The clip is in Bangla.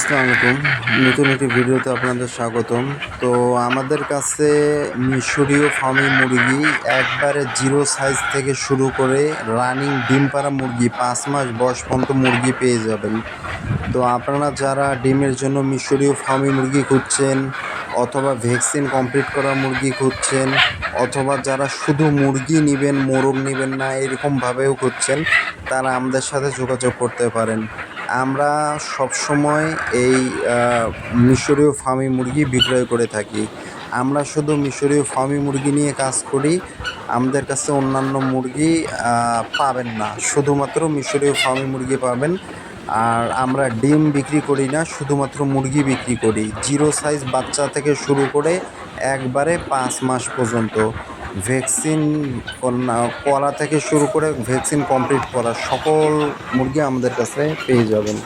আসসালামু আলাইকুম নতুন একটি ভিডিওতে আপনাদের স্বাগতম। তো আমাদের কাছে মিশরীয় ফার্মি মুরগি একবারে জিরো সাইজ থেকে শুরু করে রানিং ডিম পাড়া মুরগি, পাঁচ মাস বয়স পর্যন্ত মুরগি পেয়ে যাবেন। তো আপনারা যারা ডিমের জন্য মিশরীয় ফার্মি মুরগি খুঁজছেন, অথবা ভ্যাকসিন কমপ্লিট করা মুরগি খুঁজছেন, অথবা যারা শুধু মুরগি নেবেন, মোরগ নেবেন না, এরকমভাবেও খুঁজছেন, তারা আমাদের সাথে যোগাযোগ করতে পারেন। আমরা সবসময় এই মিশরীয় ফার্মি মুরগি বিক্রয় করে থাকি। আমরা শুধু মিশরীয় ফার্মি মুরগি নিয়ে কাজ করি, আমাদের কাছে অন্যান্য মুরগি পাবেন না। শুধুমাত্র মিশরীয় ফার্মি মুরগি পাবেন। আর আমরা ডিম বিক্রি করি না, শুধুমাত্র মুরগি বিক্রি করি। জিরো সাইজ বাচ্চা থেকে শুরু করে একবারে পাঁচ মাস পর্যন্ত। ভ্যাকসিন করা থেকে শুরু করে ভ্যাকসিন কমপ্লিট করা সকল মুরগি আমাদের কাছে পেয়ে যাবেন।